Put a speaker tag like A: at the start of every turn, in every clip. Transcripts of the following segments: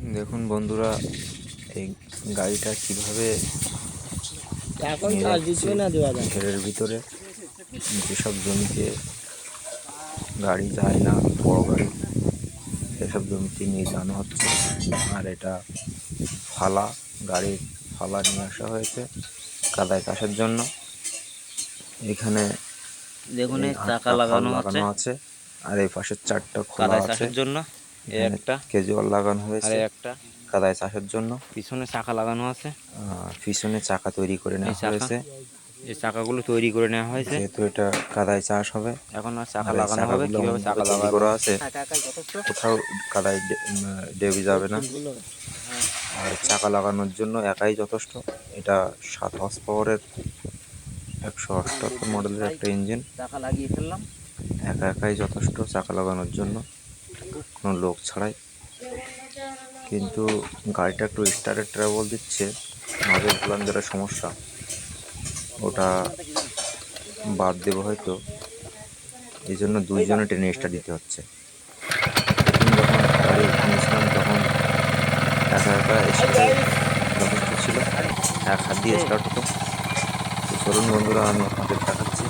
A: দেখুন বন্ধুরা এই গাড়িটা কীভাবে
B: এখন
A: নিয়ে
B: চার্জ না দেওয়া যায়।
A: ঘেরের ভিতরে। যেসব জমিতে গাড়ি যায় না বড় গাড়ি সেসব জমিতে নিয়ে যাওয়ানো হচ্ছে। আর এটা ফালা গাড়ির ফালা নিয়ে আসা হয়েছে কাদায় চাষের জন্য। এখানে
B: দেখুন চাকা লাগানো আছে।
A: আর এই পাশের চারটা খোলা আছে।
B: জন্য। একটা।
A: কেজুয়াল লাগানো
B: আর
A: হয়েছে
B: একটা।
A: কাদায় চাষের জন্য।
B: পিছনে চাকা লাগানো আছে।
A: পিছনে চাকা তৈরি করে নেওয়া? হয়েছে।
B: এই চাকাগুলো তৈরি করে নেওয়া হয়েছে।
A: যেহেতু এটা কাদায় চাষ হবে
B: এখন আর চাকা লাগানো হবে। কীভাবে চাকা লাগানো
A: করা আছে কোথাও কাদায় ডেবে যাবে না। আর চাকা লাগানোর জন্য একাই যথেষ্ট। এটা সাত হর্স পাওয়ারের একশো অষ্টাত্তর মডেলের একটা ইঞ্জিন
B: চাকা লাগিয়ে ফেললাম।
A: একা একাই যথেষ্ট চাকা লাগানোর জন্য। কোনো লোক ছাড়াই। কিন্তু গাড়িটা একটু স্টারের ট্রাভেল দিচ্ছে নজর প্লাঞ্জারের সমস্যা। ওটা বাদ দেবো হয়তো। এই জন্য দুইজনে ট্রেনে স্টার দিতে হচ্ছে। যখন গাড়ি কিনেছিলাম, তখন যথেষ্ট ছিল। এক হাত দিয়ে স্টার্ট হতো। তো চলুন বন্ধুরা, আমি আপনাদের দেখাচ্ছি।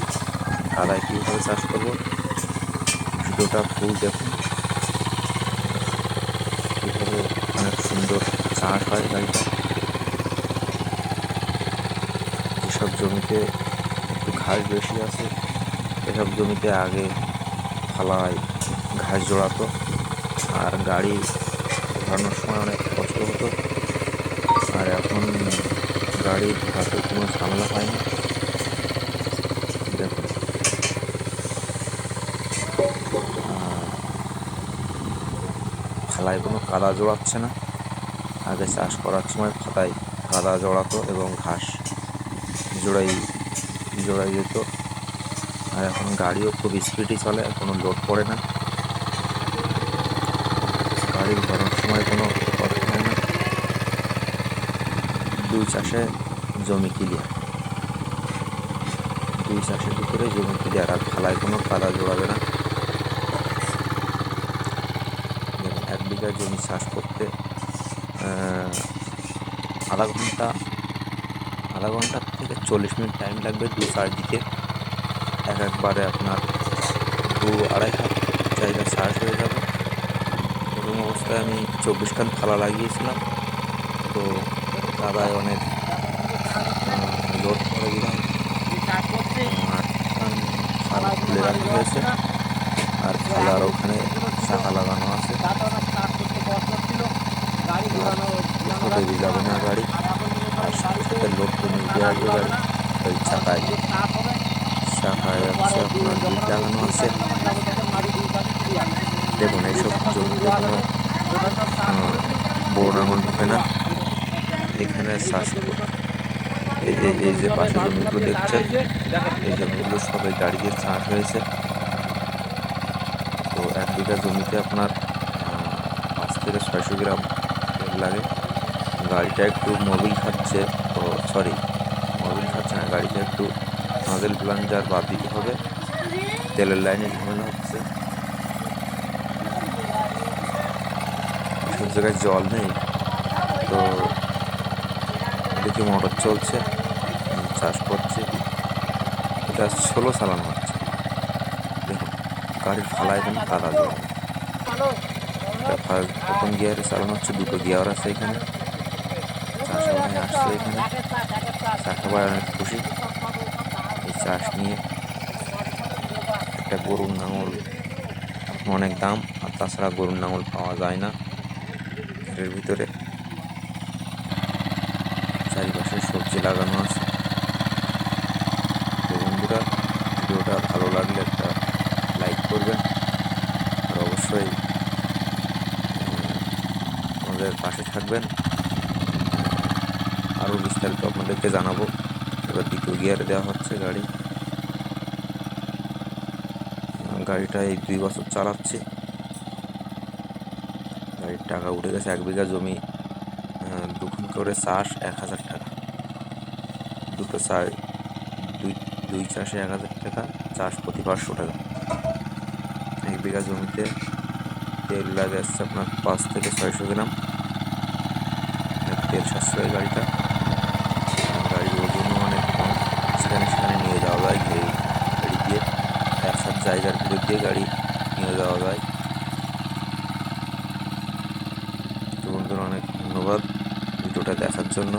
A: কাদায় কীভাবে চাষ করব, ভিডিওটা ফুল দেখুন কীভাবে অনেক সুন্দর চাষ হয় গাড়িটা যেসব জমিতে একটু ঘাস বেশি আছে, এসব জমিতে আগে ফালায় ঘাস জোড়াতো, আর গাড়ি ঘোরানোর সময় অনেক কষ্ট হতো, আর এখন গাড়ি ঘোরাতে কোনো ঝামেলা হয় না দেখুন ফালায় কোনো কাদা জোড়াচ্ছে না। আগে চাষ করার সময় ফাতায় কাদা জড়াতো এবং ঘাস জোড়াই জোড়াই যেত। আর এখন গাড়িও খুব স্পিডই চলে, কোনো লোড পড়ে না। গাড়ি ঘোরানোর সময় কোনো কষ্ট হয় না। দুই চাষে জমি ক্লিয়ার দুই চাষের ভিতরে জমি ক্লিয়ার আর খালায় কোনো কাদা জোড়াবে না। এক বিঘা জমি চাষ করতে আধা ঘণ্টা আধা ঘণ্টা থেকে চল্লিশ মিনিট টাইম লাগবে দু চারদিকে এক একবারে আপনার দু আড়াই হাত জায়গা চাষ হয়ে যাবে। প্রথম অবস্থায় আমি চব্বিশ খান থালা লাগিয়েছিলাম। তো দাদায় অনেক লোড করে দিলাম আট খান ফালা খুলে রাখা হয়েছে আর ফালার ওখানে চাকা লাগানো আছে ডেবে গাড়ি। আর সাথে তো নিয়ে আসবে গাড়ি ওই চাকায়। চাকায় হচ্ছে আপনার বিট লাগানো আছে। দেখুন, এইসব জমিতে কোনো বড় আঙুল ঢুকে না। এখানে চাষ এই যে পাশে জমিগুলো দেখছেন, এই জমিগুলো সবাই গাড়ি দিয়ে চাষ হয়েছে। তো এক বিঘা জমিতে আপনার পাঁচ থেকে ছয়শো গ্রাম লাগে। গাড়িটা একটু মোবিল খাচ্ছে। তো সরি মোবিল খাচ্ছে না, গাড়িটা একটু নজেল প্লাঞ্জার বাদ দিতে হবে। তেলের লাইনে ঝামেলা হচ্ছে সব জায়গায় জল নেই। তো এদিকে মোটর চলছে চাষ করছে। এটা ষোলো চালানো হচ্ছে। দেখুন গাড়ির ফালায় কোনো কাদা জল। প্রথম গিয়ারে চালানো হচ্ছে, দুটো গিয়ার আছে এখানে। ভাই আসছে এখানে। চাষা ভাই অনেক খুশি। এই চাষ নিয়ে একটা গরুর নাঙল। অনেক দাম, আর তাছাড়া গরুর নাঙল পাওয়া যায় না। এর ভিতরে চারিপাশে সবজি লাগানো আছে। তো বন্ধুরা, ভিডিওটা ভালো লাগলে একটা লাইক করবেন। আর অবশ্যই আমাদের পাশে থাকবেন। আরও বিস্তারিত আপনাদেরকে জানাব। এবার দ্বিতীয় গিয়ারে দেওয়া হচ্ছে গাড়ি। গাড়িটা এই দুই বছর চালাচ্ছি। গাড়ির টাকা উঠে গেছে এক বিঘা জমি। দুখন করে চাষ এক হাজার টাকা। দুটো চাষ, দুই দুই চাষে এক হাজার টাকা, চাষ প্রতি পাঁচশো টাকা। এক বিঘা জমিতে তেল লাগে আসছে আপনার পাঁচ থেকে ছয়শো গ্রাম। তেল সাশ্রয় গাড়িটা আর গাড়ির ওজনও অনেক কম সেখানে সেখানে নিয়ে যাওয়া যায় ঘেরে গাড়ি দিয়ে জায়গার ভিতর দিয়ে গাড়ি নিয়ে যাওয়া যায়। তো বন্ধুরা অনেক ধন্যবাদ ভিডিওটা দেখার জন্য।